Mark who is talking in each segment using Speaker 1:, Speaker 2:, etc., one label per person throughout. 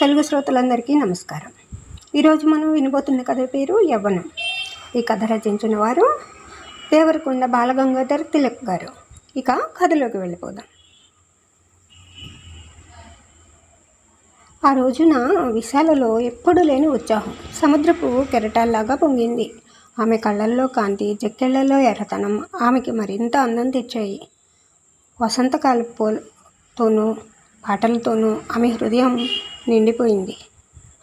Speaker 1: తెలుగు శ్రోతలందరికీ నమస్కారం. ఈరోజు మనం వినబోతున్న కథ పేరు యవ్వనం. ఈ కథ రచించిన వారు దేవరకొండ బాలగంగాధర్ తిలక్ గారు. ఇక కథలోకి వెళ్ళిపోదాం. ఆ రోజున విశాలలో ఎప్పుడు లేని ఉత్సాహం. సముద్రపు కెరటాల్లాగా పొంగింది. ఆమె కళ్ళల్లో కాంతి జక్కెళ్ళలో ఎర్రతనం ఆమెకి మరింత అందం తెచ్చాయి. వసంతకాలతోనూ పాటలతోనూ ఆమె హృదయం నిండిపోయింది.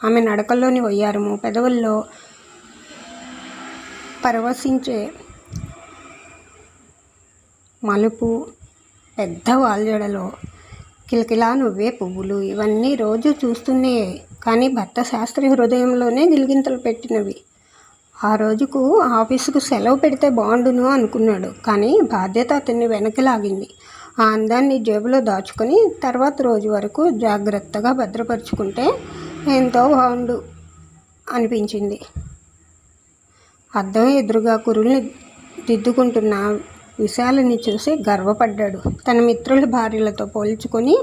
Speaker 1: ఆమె నడకల్లోని వయ్యారము. పెదవుల్లో పరవశించే మలుపు పెద్ద వాల్జడలో కిలకిలా నువ్వే పువ్వులు. ఇవన్నీ రోజు చూస్తూనే కానీ భర్త శాస్త్రి హృదయంలోనే గిలిగింతలు పెట్టినవి. ఆ రోజుకు ఆఫీసుకు సెలవు పెడితే బాగుండును అనుకున్నాడు. కానీ బాధ్యత అతన్ని వెనక్కి లాగింది. ఆ అందాన్ని జేబులో దాచుకొని తర్వాత రోజు వరకు జాగ్రత్తగా భద్రపరుచుకుంటే ఎంతో బాగుండు అనిపించింది. అద్దం ఎదురుగా కురుల్ని దిద్దుకుంటున్న విశాలని చూసి గర్వపడ్డాడు. తన మిత్రుల భార్యలతో పోల్చుకొని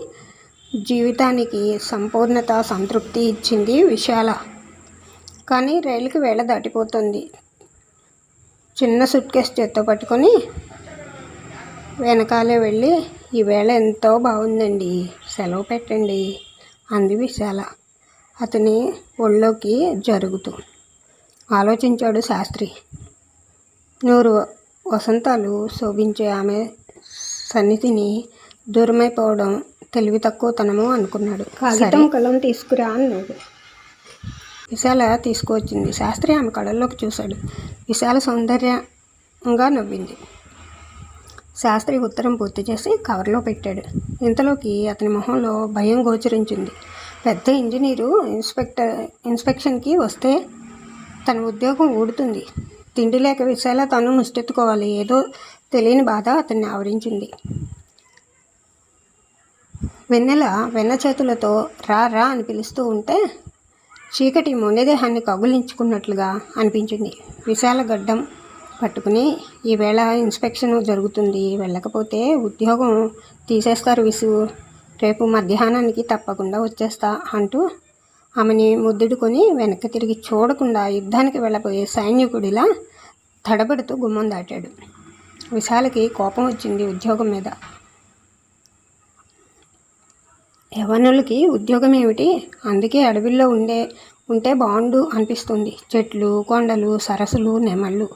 Speaker 1: జీవితానికి సంపూర్ణత సంతృప్తి ఇచ్చింది విశాల. కానీ రైలుకి వేళ దాటిపోతుంది. చిన్న సూట్ చేత్తో పట్టుకొని వెనకాలే వెళ్ళి ఈ వేళ ఎంతో బాగుందండి సెలవు పెట్టండి అంది విశాల. అతని ఒళ్ళోకి జరుగుతూ. ఆలోచించాడు శాస్త్రి. నూరు వసంతాలు శోభించే ఆమె సన్నిధిని దూరమైపోవడం తెలివి తక్కువతనము అనుకున్నాడు. కాగితం కలం తీసుకురా అన్నాడు. విశాల తీసుకువచ్చింది. శాస్త్రి ఆమె కళ్ళల్లోకి చూశాడు. విశాల సౌందర్యంగా నవ్వింది. శాస్త్రి ఉత్తరం పూర్తి చేసి కవర్లో పెట్టాడు. ఇంతలోకి అతని మొహంలో భయం గోచరించింది. పెద్ద ఇంజనీరు ఇన్స్పెక్టర్ ఇన్స్పెక్షన్కి వస్తే తన ఉద్యోగం ఊడుతుంది. తిండి లేక విశాల తను ముష్టెత్తుకోవాలి. ఏదో తెలియని బాధ అతన్ని ఆవరించింది. వెన్నెల వెన్న చేతులతో రా రా అని పిలుస్తూ ఉంటే చీకటి మొన్నదేహాన్ని కగులించుకున్నట్లుగా అనిపించింది. విశాల గడ్డం పట్టుకుని ఈవేళ ఇన్స్పెక్షన్ జరుగుతుంది. వెళ్ళకపోతే ఉద్యోగం తీసేస్తారు విసు రేపు మధ్యాహ్నానికి తప్పకుండా వచ్చేస్తా అంటూ ఆమెని ముద్దుడుకొని వెనక్కి తిరిగి చూడకుండా యుద్ధానికి వెళ్ళబోయే సైనికుడిలా తడబడుతూ గుమ్మం దాటాడు. విశాలకి కోపం వచ్చింది ఉద్యోగం మీద. యవనులకి ఉద్యోగం ఏమిటి? అందుకే అడవిలో ఉండే ఉంటే బాగుండు అనిపిస్తుంది. చెట్లు కొండలు సరస్సులు నెమళ్ళు.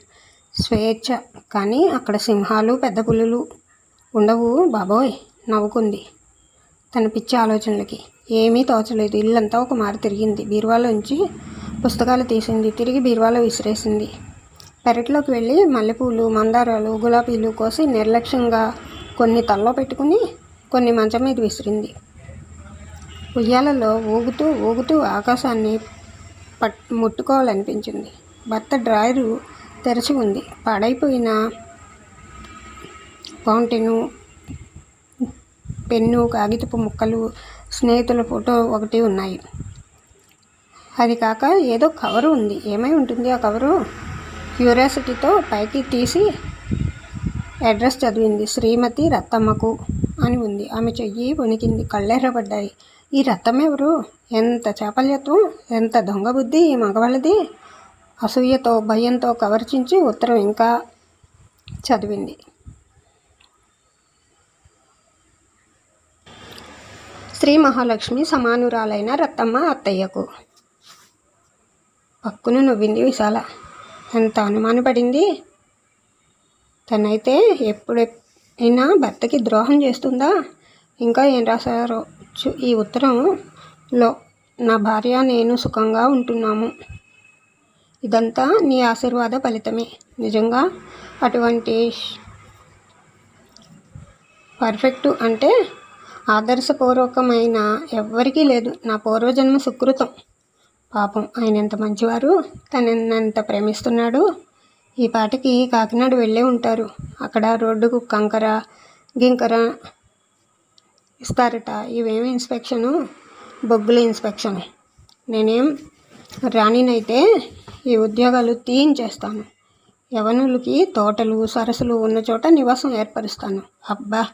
Speaker 1: స్వేచ్ఛ. కానీ అక్కడ సింహాలు పెద్ద పులులు ఉండవు బాబోయ్ నవ్వుకుంది తన పిచ్చి ఆలోచనలకి. ఏమీ తోచలేదు. ఇల్లంతా ఒక మారు తిరిగింది. బీరువాలోంచి పుస్తకాలు తీసింది. తిరిగి బీరువాలో విసిరేసింది. పెరట్లోకి వెళ్ళి మల్లెపూలు మందారాలు గులాబీలు కోసి నిర్లక్ష్యంగా కొన్ని తల్లో పెట్టుకుని కొన్ని మంచం మీద విసిరింది. ఉయ్యాలలో ఊగుతూ ఊగుతూ ఆకాశాన్ని పట్ ముట్టుకోవాలనిపించింది. భర్త డ్రాయరు తెరచి ఉంది పాడైపోయిన ఫౌంటైను పెన్ను కాగితపు ముక్కలు స్నేహితుల ఫోటో ఒకటి ఉన్నాయి. అది కాక ఏదో కవరు ఉంది. ఏమై ఉంటుంది ఆ కవరు? క్యూరియాసిటీతో పైకి తీసి అడ్రస్ చదివింది. శ్రీమతి రత్తమ్మకు అని ఉంది. ఆమె చెయ్యి వణికింది. కళ్ళెర్రబడ్డాయి. ఈ రత్తం ఎవరు? ఎంత చాపల్యత్వం? ఎంత దొంగ బుద్ధి ఈ మగవాళ్ళది? అసూయతో భయంతో కవర్చించి ఉత్తరం ఇంకా చదివింది. శ్రీ మహాలక్ష్మి సమానురాలైన రత్తమ్మ అత్తయ్యకు. పక్కును నవ్వింది విశాల. ఎంత అనుమానపడింది? తనైతే ఎప్పుడైనా భర్తకి ద్రోహం చేస్తుందా? ఇంకా ఏం రాశారో? ఈ ఉత్తరంలో నా భార్య నేను సుఖంగా ఉంటున్నాము. ఇదంతా నీ ఆశీర్వాద ఫలితమే. నిజంగా అటువంటి పర్ఫెక్ట్ అంటే ఆదర్శపూర్వకమైన ఎవ్వరికీ లేదు. నా పూర్వజన్మ సుకృతం. పాపం ఆయన ఎంత మంచివారు తనెంత ప్రేమిస్తున్నాడు. ఈ పాటకి కాకినాడ వెళ్ళే ఉంటారు. అక్కడ రోడ్డుకు కంకర గింకర ఇస్తారట. ఇవేమి ఇన్స్పెక్షను? బొగ్గుల ఇన్స్పెక్షన్. నేనేం రాణినైతే ఈ ఉద్యోగాలు తీయించేస్తాను. యవనులకి తోటలు సరస్సులు ఉన్న చోట నివాసం ఏర్పరుస్తాను. అబ్బా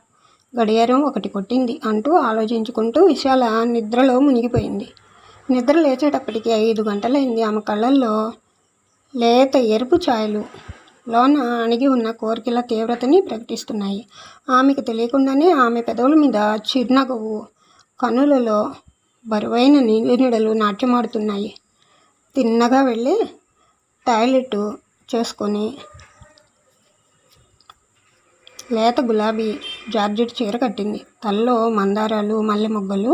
Speaker 1: గడియారం ఒకటి కొట్టింది అంటూ ఆలోచించుకుంటూ విశాల నిద్రలో మునిగిపోయింది. నిద్ర లేచేటప్పటికి ఐదు గంటలైంది. ఆమె కళ్ళల్లో లేత ఎరుపు ఛాయలు లోన అణిగి ఉన్న కోరికల తీవ్రతని ప్రకటిస్తున్నాయి. ఆమెకు తెలియకుండానే ఆమె పెదవుల మీద చిరునగవు కనులలో బరువైన నీలినీడలు నాట్యమాడుతున్నాయి. తిన్నగా వెళ్ళి టాయిలెట్ చేసుకొని లేత గులాబీ జార్జెట్ చీర కట్టింది. తలలో మందారాలు మల్లె మొగ్గలు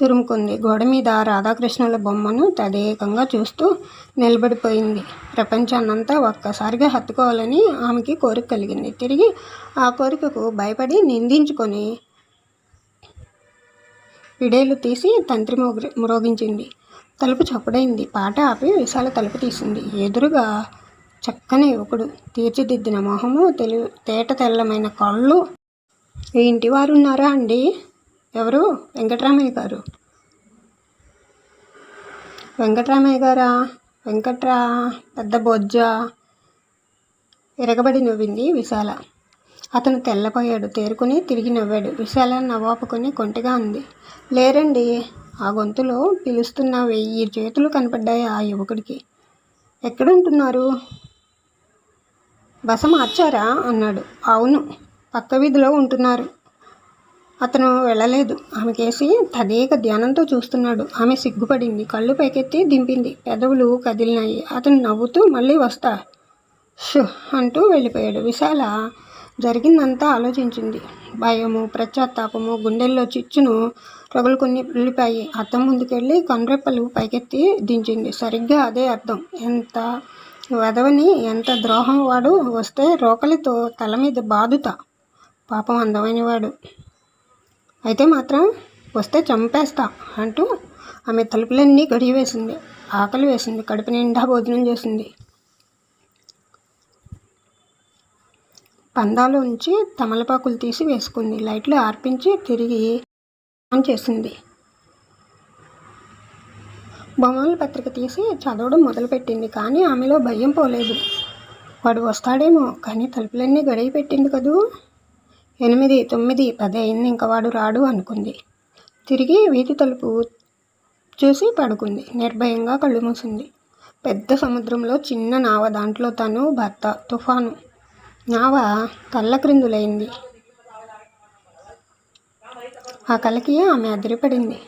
Speaker 1: తురుముకుంది. గోడ మీద రాధాకృష్ణుల బొమ్మను తదేకంగా చూస్తూ నిలబడిపోయింది. ప్రపంచాన్నంతా ఒక్కసారిగా హత్తుకోవాలని ఆమెకి కోరిక కలిగింది. తిరిగి ఆ కోరికకు భయపడి నిందించుకొని పిడేలు తీసి తంత్రి మోగి మ్రోగించింది తలుపు చప్పుడైంది. పాట ఆపి విశాల తలుపు తీసింది. ఎదురుగా చక్కని యువకుడు. తీర్చిదిద్దిన మొహము తెలు తేట తెల్లమైన కళ్ళు. ఈ ఇంటి వారు ఉన్నారా అండి? ఎవరు? వెంకటరామయ్య గారు. వెంకటరామయ్య గారా? వెంకట్రా? పెద్ద బొజ్జ? ఎరగబడి నవ్వింది విశాల. అతను తెల్లపోయాడు తేరుకుని తిరిగి నవ్వాడు. విశాల నవ్వాపుకొని కొంటగా ఉంది లేరండి. ఆ గొంతులో పిలుస్తున్న వెయ్యి చేతులు కనపడ్డాయి ఆ యువకుడికి. ఎక్కడుంటున్నారు? బస మార్చారా? అన్నాడు. అవును పక్క వీధిలో ఉంటున్నారు. అతను వెళ్ళలేదు. ఆమెకేసి తదేక ధ్యానంతో చూస్తున్నాడు. ఆమె సిగ్గుపడింది. కళ్ళు పైకెత్తి దింపింది. పెదవులు కదిలినాయి. అతను నవ్వుతూ మళ్ళీ వస్తా షు అంటూ వెళ్ళిపోయాడు. విశాల జరిగిందంతా ఆలోచించింది. భయము ప్రత్యాత్తాపము గుండెల్లో చిచ్చును రగులుకొని వెళ్ళిపోయి అద్దం ముందుకెళ్ళి కండ్రెప్పలు పైకెత్తి దించింది. సరిగ్గా అదే అర్థం ఎంత వెధవని ఎంత ద్రోహం వాడు వస్తే రోకలితో తల మీద బాదుతా. పాపం అందమైన వాడు. అయితే మాత్రం వస్తే చంపేస్తా అంటూ ఆమె తలుపులన్నీ గడియ వేసింది. ఆకలి వేసింది. కడుపు నిండా భోజనం చేసింది. పందాలు ఉంచి తమలపాకులు తీసి వేసుకుంది. లైట్లు ఆర్పించి తిరిగి ఆన్ చేసింది. బొమ్మల పత్రిక తీసి చదవడం మొదలుపెట్టింది కానీ ఆమెలో భయం పోలేదు. వాడు వస్తాడేమో కానీ తలుపులన్నీ గడియ పెట్టింది కదూ? ఎనిమిది తొమ్మిది పది అయింది ఇంకా వాడు రాడు అనుకుంది. తిరిగి వీధి తలుపు చూసి పడుకుంది. నిర్భయంగా కళ్ళు మూసింది. పెద్ద సముద్రంలో చిన్న నావ దాంట్లో తను భర్త తుఫాను. నావ కళ్ళ క్రిందులైంది ఆ కలకి ఆమె అదిరిపడింది.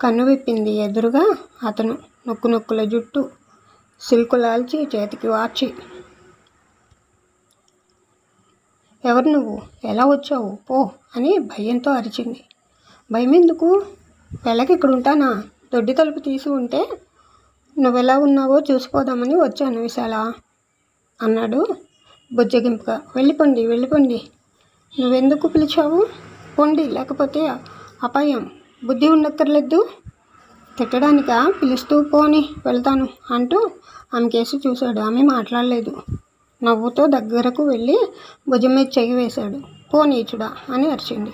Speaker 1: కన్ను విప్పింది ఎదురుగా అతను నొక్కు నొక్కుల జుట్టు సిల్కులాల్చి చేతికి వాచి. ఎవరు నువ్వు? ఎలా వచ్చావు? పో అని భయంతో అరిచింది. భయం ఎందుకు వెళ్ళకి ఇక్కడ ఉంటానా? దొడ్డి తలుపు తీసి ఉంటే నువ్వెలా ఉన్నావో చూసిపోదామని వచ్చాను విశాల అన్నాడు బుజ్జగింపుగా. వెళ్ళిపోండి వెళ్ళిపోండి. నువ్వెందుకు పిలిచావు? పొండి లేకపోతే అపాయం. బుద్ధి ఉండక్కర్లేదు తిట్టడానిక? పిలుస్తూ పోని వెళ్తాను అంటూ ఆమె కేసు చూశాడు. ఆమె మాట్లాడలేదు. నవ్వుతో దగ్గరకు వెళ్ళి భుజం మీద చెయ్యి వేశాడు. పోనీచుడా అని అరిచింది.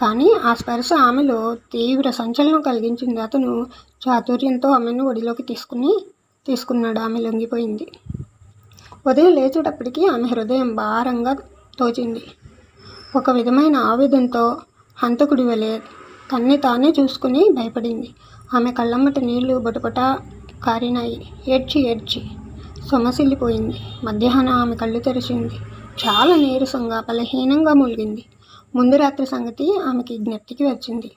Speaker 1: కానీ ఆ స్పర్శ ఆమెలో తీవ్ర సంచలనం కలిగించింది. అతను చాతుర్యంతో ఆమెను ఒడిలోకి తీసుకుని తీసుకున్నాడు. ఆమె లొంగిపోయింది. ఉదయం లేచేటప్పటికీ ఆమె హృదయం భారంగా తోచింది. ఒక విధమైన ఆవేదంతో హంతకుడి వలె తన్ని తానే చూసుకుని భయపడింది. ఆమె కళ్ళమ్మట నీళ్ళు బొటబొట కారినాయి. ఏడ్చి ఏడ్చి సొమసిల్లిపోయింది. మధ్యాహ్నం ఆమె కళ్ళు తెరిచింది. చాలా నీరసంగా బలహీనంగా మూలిగింది. ముందు రాత్రి సంగతి ఆమెకి జ్ఞప్తికి వచ్చింది.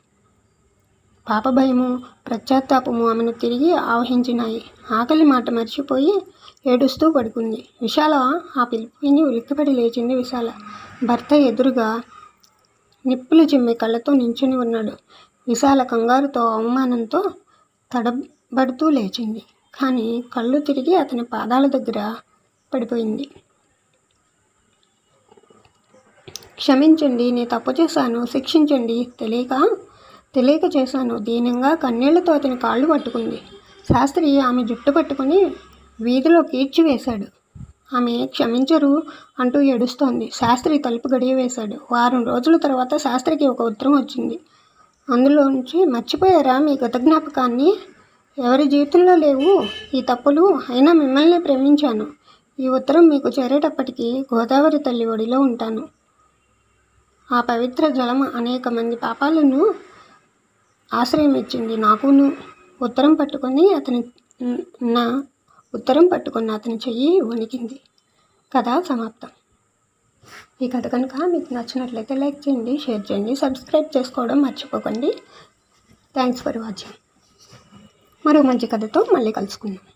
Speaker 1: పాప భయము ప్రత్యాత్తాపము ఆమెను తిరిగి ఆవహించినాయి. ఆకలి మాట మర్చిపోయి ఏడుస్తూ పడుకుంది. విశాల ఆ పిలిపిని ఉలిక్కిపడి లేచింది విశాల. భర్త ఎదురుగా నిప్పులు చిమ్మే కళ్ళతో నించుని ఉన్నాడు. విశాల కంగారుతో అవమానంతో తడబడుతూ లేచింది. కానీ కళ్ళు తిరిగి అతని పాదాల దగ్గర పడిపోయింది. క్షమించండి నేను తప్పు చేశాను. శిక్షించండి. తెలియక తెలియక చేశాను. దీనంగా కన్నీళ్ళతో అతని కాళ్ళు పట్టుకుంది. శాస్త్రి ఆమె జుట్టు పట్టుకుని వీధిలో కీడ్చివేశాడు ఆమె క్షమించరు అంటూ ఏడుస్తోంది. శాస్త్రి తలుపు గడియవేశాడు వారం రోజుల తర్వాత శాస్త్రికి ఒక ఉత్తరం వచ్చింది. అందులో నుంచి మర్చిపోయారా మీ గత జ్ఞాపకాన్ని ఎవరి జీవితంలో లేవు ఈ తప్పులు? అయినా మిమ్మల్ని ప్రేమించాను. ఈ ఉత్తరం మీకు చేరేటప్పటికీ గోదావరి తల్లి ఒడిలో ఉంటాను. ఆ పవిత్ర జలం అనేక మంది పాపాలను ఆశ్రయం ఇచ్చింది నాకును. ఉత్తరం పట్టుకొని అతని నా ఉత్తరం పట్టుకున్న అతని చెయ్యి వణికింది. కథ సమాప్తం. ఈ కథ కనుక మీకు నచ్చినట్లయితే లైక్ చేయండి షేర్ చేయండి సబ్స్క్రైబ్ చేసుకోవడం మర్చిపోకండి. Thanks for watching. మరో మంచి కథతో మళ్ళీ కలుసుకుందాం.